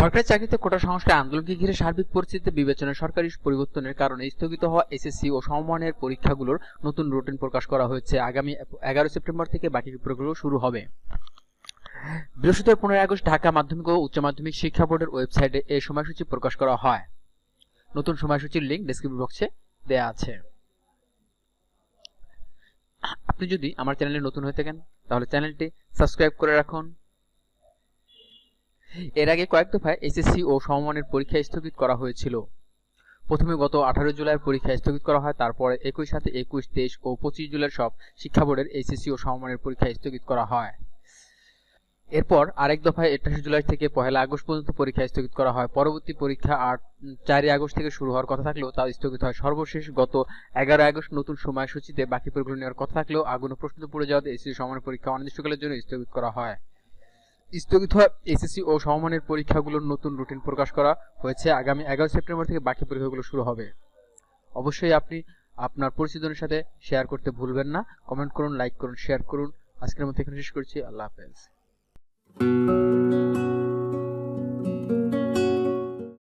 সরকারি চাকরিতে কোটা সংস্কার আন্দোলনকে ঘিরে সার্বিক পরিস্থিতিতে বিবেচনায় সরকারি পরিবর্তনের কারণে স্থগিত হওয়া এসএসসি ও সমমানের পরীক্ষাগুলোর নতুন রুটিন প্রকাশ করা হয়েছে। আগামী এগারো সেপ্টেম্বর থেকে বাকি পরীক্ষাগুলো শুরু হবে। বৃহস্পতিবার পনেরোই আগস্ট ঢাকা মাধ্যমিক ও উচ্চ মাধ্যমিক শিক্ষা বোর্ডের ওয়েবসাইটে এই সময়সূচি প্রকাশ করা হয়। নতুন সময়সূচির লিঙ্ক ডেসক্রিপশন বক্সে দেয়া আছে। আপনি যদি আমার চ্যানেলে নতুন হয়ে থাকেন, তাহলে চ্যানেলটি সাবস্ক্রাইব করে রাখুন। এর আগে কয়েক দফায় এসএসসি ও সমমানের পরীক্ষা স্থগিত করা হয়েছিল। প্রথমে গত আঠারো জুলাই পরীক্ষা স্থগিত করা হয়, তারপরে একই সাথে একুশ, তেইশ ও পঁচিশ জুলাই সব শিক্ষা বোর্ডের এসএসসি ও সমমানের পরীক্ষা স্থগিত করা হয়। এরপর আরেক দফায় আঠাশে জুলাই থেকে পহেলা আগস্ট পর্যন্ত পরীক্ষা স্থগিত করা হয়। পরবর্তী পরীক্ষা আট চারই আগস্ট থেকে শুরু হওয়ার কথা থাকলেও তা স্থগিত হয়। সর্বশেষ গত এগারো আগস্ট নতুন সময়সূচিতে বাকি পরীক্ষা নেওয়ার কথা থাকলেও আগুন প্রশ্ন পড়ে যাওয়াতে এসএসসি সমমানের পরীক্ষা অনির্দিষ্টকালের জন্য স্থগিত করা হয়। স্থগিত হওয়া এসএসসি ও সমমানের পরীক্ষাগুলোর নতুন রুটিন প্রকাশ করা হয়েছে। আগামী এগারো সেপ্টেম্বর থেকে বাকি পরীক্ষাগুলো শুরু হবে। অবশ্যই আপনি আপনার পরিচিতদের সাথে শেয়ার করতে ভুলবেন না। কমেন্ট করুন, লাইক করুন, শেয়ার করুন। আজকের মধ্যে এখানে শেষ করছি। আল্লাহ হাফেজ।